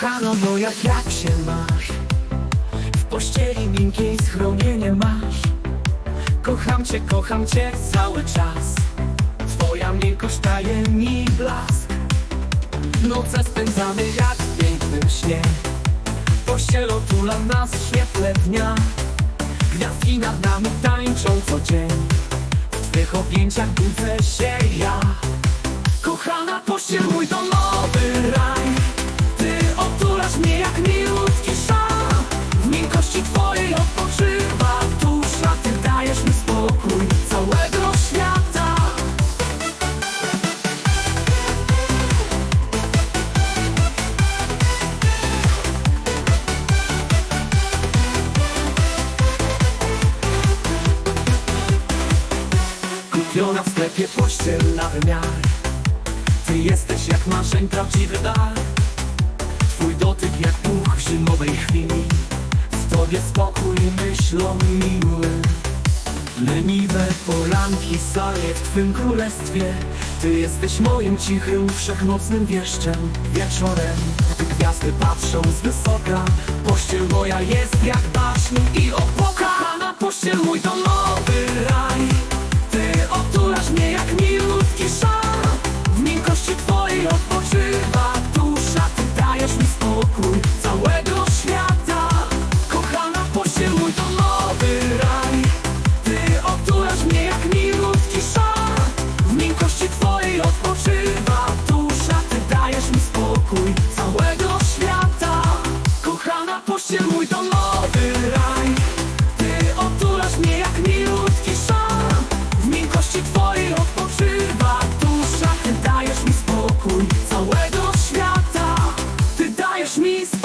Kochano moja, jak się masz? W pościeli miękkiej schronienie masz? Kocham cię, kocham cię cały czas. Twoja miękkość daje mi blask. Noce spędzamy jak w pięknym śnie. Pościel otula nas w świetle dnia. Gwiazdki nad nami tańczą co dzień. W twych objęciach budzę się ja. Kochana pościel mój domowy raj Kupiona w sklepie pościel na wymiar. Ty jesteś jak marzeń prawdziwy dar. Twój dotyk jak puch zimowej chwili. W tobie spokój myślą miły. Leniwe poranki sanie w twym królestwie. Ty jesteś moim cichym, wszechnocnym wieszczem Wieczorem, gdy gwiazdy patrzą z wysoka Pościel moja jest jak baśń i opoka. Kochana pościel mój domowy mi spokój całego świata. Kochana pościel mój domowy raj. Ty otulasz mnie jak milutki szal W miękkości twojej odpoczywa dusza. Ty dajesz mi spokój całego świata. Kochana pościel mój domowy raj dusza Ty